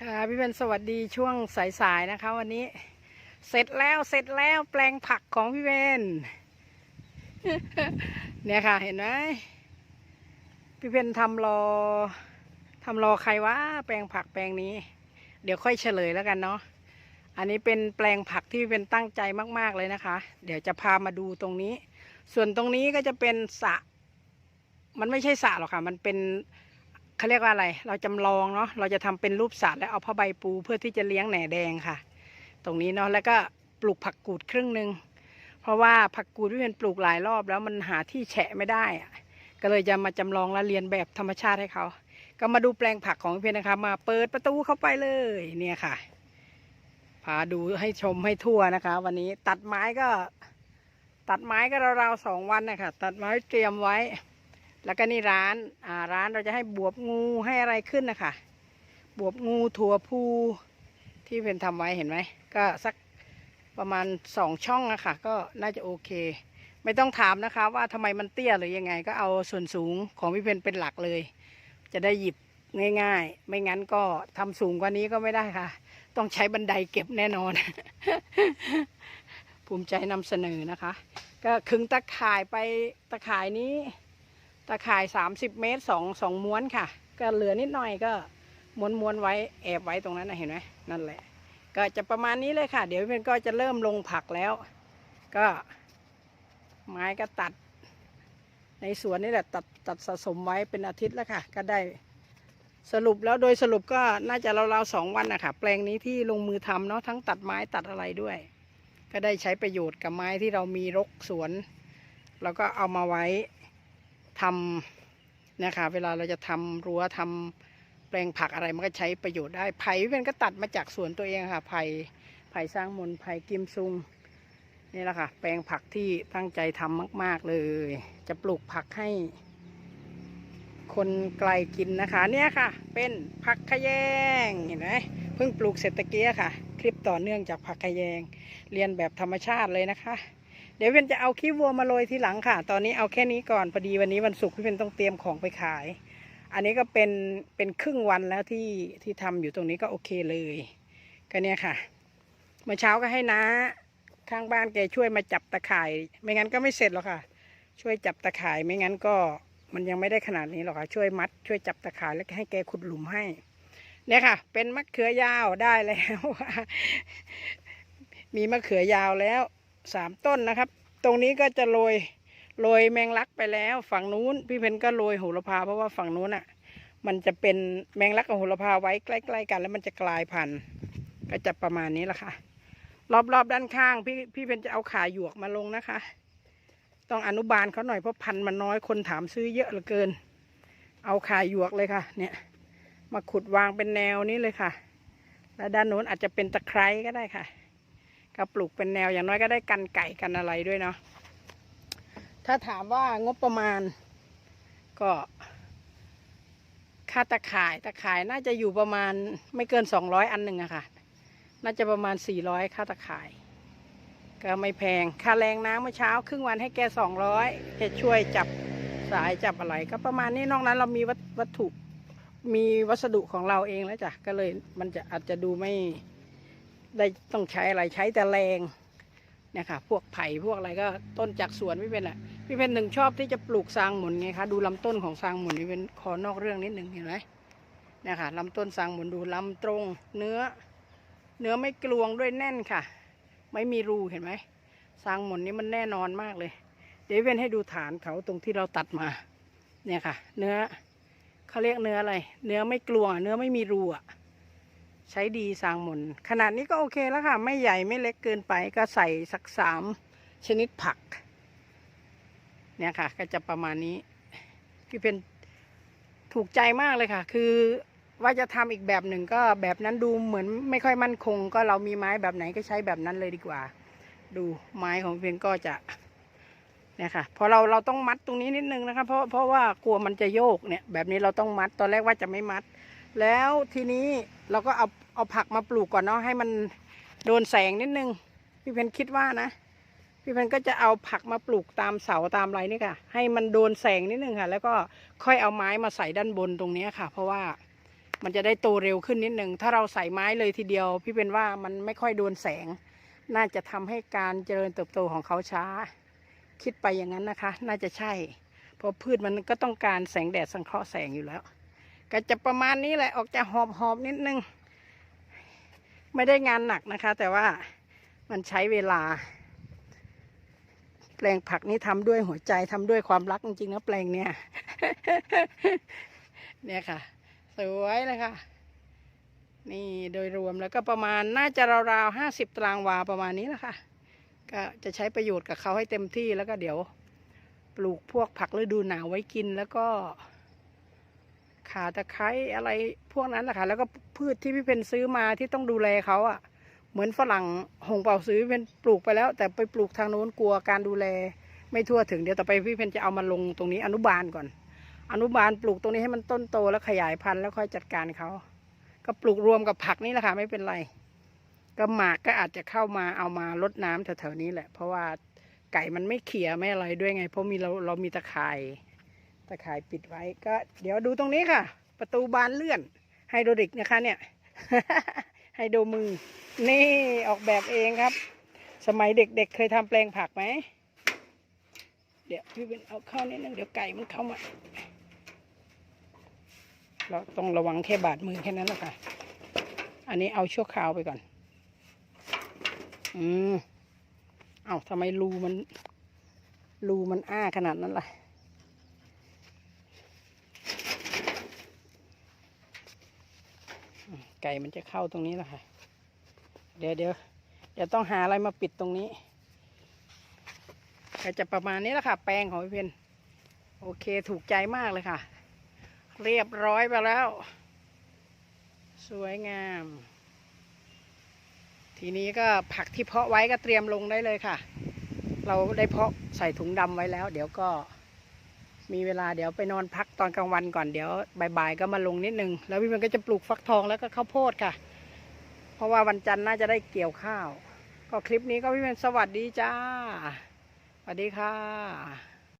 ค่ะพี่เป็นสวัสดีช่วงสายๆนะคะวันนี้ เสร็จแล้วเสร็จแล้วแปลงผักของพี่เบนเนี่ยค่ะ เห็นไหมพี่เพนทำรอทำรอใครวะแปลงผักแปลงนี้ เดี๋ยวค่อยเฉลยแล้วกันเนาะอันนี้เป็นแปลงผักที่พี่เป็นตั้งใจมากๆเลยนะคะ เดี๋ยวจะพามาดูตรงนี้ ส่วนตรงนี้ก็จะเป็นสระมันไม่ใช่สระหรอกค่ะ มันเป็น เขาเรียกว่าอะไร เราจำลองเนาะ เราจะทำเป็นรูปสัตว์แล้วเอาผ้าใบปูเพื่อที่จะเลี้ยงแหน่แดงค่ะ ตรงนี้เนาะ แล้วก็ปลูกผักกูดครึ่งหนึ่ง เพราะว่าผักกูดที่เป็นปลูกหลายรอบแล้วมันหาที่แฉะไม่ได้อะก็เลยจะมาจำลองและเรียนแบบธรรมชาติให้เขา ก็มาดูแปลงผักของพี่เพนนะคะ มาเปิดประตูเข้าไปเลย เนี่ยค่ะ พาดูให้ชมให้ทั่วนะคะ วันนี้ตัดไม้ก็ ตัดไม้ก็ราวๆสองวันนะคะ ตัดไม้เตรียมไว้ แล้วก็นี่ร้านอ่าร้านเราจะให้บวบงูให้อะไรขึ้นนะคะบวบงูถั่วพูที่เป็นทำไว้เห็นไหมก็สักประมาณสองช่องอะค่ะก็น่าจะโอเค ไม่ต้องถามนะคะว่าทำไมมันเตี้ยหรือยังไง ก็เอาส่วนสูงของพี่เพนเป็นหลักเลย จะได้หยิบง่ายๆ ไม่งั้นก็ทำสูงกว่านี้ก็ไม่ได้ค่ะ ต้องใช้บันไดเก็บแน่นอน ภูมิใจนำเสนอนะคะ ก็ขึงตะข่ายไปตะข่ายนี้ ตะข่าย30เมตรสองสองม้วนค่ะ ก็เหลือนิดหน่อยก็ม้วนม้วนไว้แอบไว้ตรงนั้นนะเห็นไหมนั่นแหละ ก็จะประมาณนี้เลยค่ะ เดี๋ยวเพื่อนก็จะเริ่มลงผักแล้ว ก็ไม้ก็ตัด ในสวนนี่แหละตัดตัดสะสมไว้เป็นอาทิตย์แล้วค่ะ ก็ได้สรุปแล้วโดยสรุปก็น่าจะราวๆสองวันนะคะแปลงนี้ที่ลงมือทำเนาะทั้งตัดไม้ตัดอะไรด้วย ก็ได้ใช้ประโยชน์กับไม้ที่เรามีรกสวน แล้วก็เอามาไว้ ทำนะคะ เวลาเราจะทำรั้วทำแปลงผักอะไรมันก็ใช้ประโยชน์ได้ไผ่เป็นก็ตัดมาจากสวนตัวเองค่ะไผ่ไผ่สร้างมนไผ่กิมซุงนี่แหละค่ะ แปลงผักที่ตั้งใจทำมาก ๆเลย จะปลูกผักให้ คนไกลกินนะคะ เนี่ยค่ะ เป็นผักขยงเห็นไหมเพิ่งปลูกเสร็จตะเกียค่ะ คลิปต่อเนื่องจากผักขยง เรียนแบบธรรมชาติเลยนะคะ เดี๋ยวเพนจะเอาขี้วัวมาโรยทีหลังค่ะ ตอนนี้เอาแค่นี้ก่อนพอดีวันนี้วันศุกร์พี่เพนต้องเตรียมของไปขาย อันนี้ก็เป็นเป็นครึ่งวันแล้วที่ที่ทำอยู่ตรงนี้ก็โอเคเลยก็เนี่ยค่ะ เมื่อเช้าก็ให้น้าข้างบ้านแกช่วยมาจับตะข่าย ไม่งั้นก็ไม่เสร็จหรอกค่ะ ช่วยจับตะข่ายไม่งั้นก็มันยังไม่ได้ขนาดนี้หรอกค่ะ ช่วยมัด ช่วยจับตะข่ายแล้วให้แกขุดหลุมให้ เนี่ยค่ะ เป็นมะเขือยาวได้แล้ว มีมะเขือยาวแล้ว สามต้นนะครับ ตรงนี้ก็จะโรยโรยแมงลักไปแล้ว ฝั่งนู้น พี่เพนก็โรยโหระพาเพราะว่าฝั่งนู้นอะ มันจะเป็นแมงลักกับโหระพาไว้ใกล้ ๆ กัน แล้วมันจะกลายพันธุ์ก็จะประมาณนี้แหละค่ะ รอบๆด้านข้าง พี่พี่เพนจะเอาขาหยวกมาลงนะคะ ต้องอนุบาลเขาหน่อยเพราะพันธุ์มันน้อยคนถามซื้อเยอะเหลือเกิน เอาขาหยวกเลยค่ะ เนี่ย มาขุดวางเป็นแนวนี้เลยค่ะ แล้วด้านโน้นอาจจะเป็นตะไคร้ก็ได้ค่ะ ก็ปลูกเป็นแนวอย่างน้อยก็ได้กันไก่กันอะไรด้วยเนาะถ้าถามว่างบประมาณ ก็ค่าตะข่ายตะข่ายน่าจะอยู่ประมาณไม่เกินสองร้อยอันหนึ่งอะค่ะ น่าจะประมาณสี่ร้อยค่าตะข่าย ก็ไม่แพงค่าแรงน้ำเมื่อเช้า ครึ่งวันให้แกสองร้อยแกช่วยจับสายจับอะไร ก็ประมาณนี้นอกนั้นเรามีวัตวัตถุมีวัสดุของเราเองแล้วจ้ะก็เลยมันจะอาจจะดูไม่ ได้ต้องใช้อะไรใช้แต่แรงเนี่ยค่ะพวกไผ่พวกอะไรก็ต้นจากสวนพี่เป็นอะพี่เป็นหนึ่งชอบที่จะปลูกซางหมุนไงคะดูลำต้นของซางหมุนพี่เป็นขอนอกเรื่องนิดหนึ่งเห็นไหมเนี่ยค่ะลำต้นซางหมุนดูลำตรง เนื้อ เนื้อไม่กลวงด้วยแน่นค่ะ ไม่มีรูเห็นไหมซางหมุนนี้มันแน่นอนมากเลย เดี๋ยวเป็นให้ดูฐานเขาตรงที่เราตัดมาเนี่ยค่ะ เนื้อเขาเรียกเนื้ออะไร เนื้อไม่กลวงเนื้อไม่มีรูอะ ใช้ดีสร้างหมนขนาดนี้ก็โอเคแล้วค่ะ ไม่ใหญ่ไม่เล็กเกินไปก็ใส่สักสามชนิดผัก เนี่ยค่ะ ก็จะประมาณนี้ พี่เป็นถูกใจมากเลยค่ะ คือว่าจะทำอีกแบบหนึ่งก็แบบนั้นดูเหมือนไม่ค่อยมั่นคง ก็เรามีไม้แบบไหนก็ใช้แบบนั้นเลยดีกว่า ดูไม้ของเพี่เพนก็จะเนี่ยค่ะพอเราเราต้องมัดตรงนี้นิดนึงนะคะเพราะเพราะว่ากลัวมันจะโยกเนี่ย แบบนี้เราต้องมัดตอนแรกว่าจะไม่มัด แล้วทีนี้เราก็เอาเอาผักมาปลูกก่อนเนาะให้มันโดนแสงนิดนึง พี่เพนคิดว่านะ พี่เพนก็จะเอาผักมาปลูกตามเสาตามไรนี่ค่ะ ให้มันโดนแสงนิดนึงค่ะ แล้วก็ค่อยเอาไม้มาใส่ด้านบนตรงนี้ค่ะ เพราะว่ามันจะได้โตเร็วขึ้นนิดนึง ถ้าเราใส่ไม้เลยทีเดียว พี่เป็นว่ามันไม่ค่อยโดนแสง น่าจะทำให้การเจริญเติบโตของเขาช้า คิดไปอย่างนั้นนะคะ น่าจะใช่ เพราะพืชมันก็ต้องการแสงแดดสังเคราะห์แสงอยู่แล้ว ก็จะประมาณนี้แหละออกจะหอบหอบนิดนึง ไม่ได้งานหนักนะคะ แต่ว่ามันใช้เวลา แปลงผักนี้ทำด้วยหัวใจทำด้วยความรักจริงๆนะแปลงเนี้ยเนี่ยค่ะ สวยเลยค่ะ นี่โดยรวมแล้วก็ประมาณน่าจะราวๆห้าสิบตารางวาประมาณนี้แหละค่ะ ก็จะใช้ประโยชน์กับเขาให้เต็มที่แล้วก็เดี๋ยว ปลูกพวกผักฤดูหนาวไว้กินแล้วก็ ขาตะไคร้อะไรพวกนั้นแหละค่ะ แล้วก็พืชที่พี่เพนซื้อมาที่ต้องดูแลเขาอะ่ะ เหมือนฝรั่งหงเป่าซื้อพี่เพนปลูกไปแล้ว แต่ไปปลูกทางโน้นกลัวการดูแล ไม่ทั่วถึงเดี๋ยวต่อไปพี่เพนจะเอามาลงตรงนี้อนุบาลก่อน อนุบาลปลูกตรงนี้ให้มันต้นโตแล้วขยายพันธุ์แล้วค่อยจัดการเขาก็ปลูกรวมกับผักนี่แหละค่ะไม่เป็นไร ก็หมากก็อาจจะเข้ามาเอามาลดน้ำแถวๆนี้แหละ เพราะว่าไก่มันไม่เขี่ยไม่อะไรด้วยไง เพราะมีเราเรามีตะข่าย ตะข่ายปิดไว้ก็ เดี๋ยวดูตรงนี้ค่ะ ประตูบานเลื่อนไฮโดรลิกนะคะเนี่ยไฮโดรมือ นี่ออกแบบเองครับ สมัยเด็กๆเคยทำแปลงผักไหม เดี๋ยวพี่เป็นเอาเข้านิดนึงเดี๋ยวไก่มันเข้ามา เราต้องระวังแค่บาดมือแค่นั้นแหละค่ะ อันนี้เอาชั่วคราวไปก่อน อืม เอาทำไมรูมันรูมันอ้าขนาดนั้นล่ะ อืม ไก่มันจะเข้าตรงนี้แหละค่ะ เดี๋ยวเดี๋ยวเดี๋ยวต้องหาอะไรมาปิดตรงนี้ ก็จะประมาณนี้แหละค่ะ แปลงของพี่เพนโอเคถูกใจมากเลยค่ะ เรียบร้อยไปแล้ว สวยงาม ทีนี้ก็ผักที่เพาะไว้ก็เตรียมลงได้เลยค่ะ เราได้เพาะใส่ถุงดำไว้แล้ว เดี๋ยวก็ มีเวลาเดี๋ยวไปนอนพักตอนกลางวันก่อนเดี๋ยวบ่ายๆก็มาลงนิดนึง แล้วพี่มันก็จะปลูกฟักทองแล้วก็ข้าวโพดค่ะ เพราะว่าวันจันทร์น่าจะได้เกี่ยวข้าว ก็คลิปนี้ก็พี่เป็นสวัสดีจ้าสวัสดีค่ะ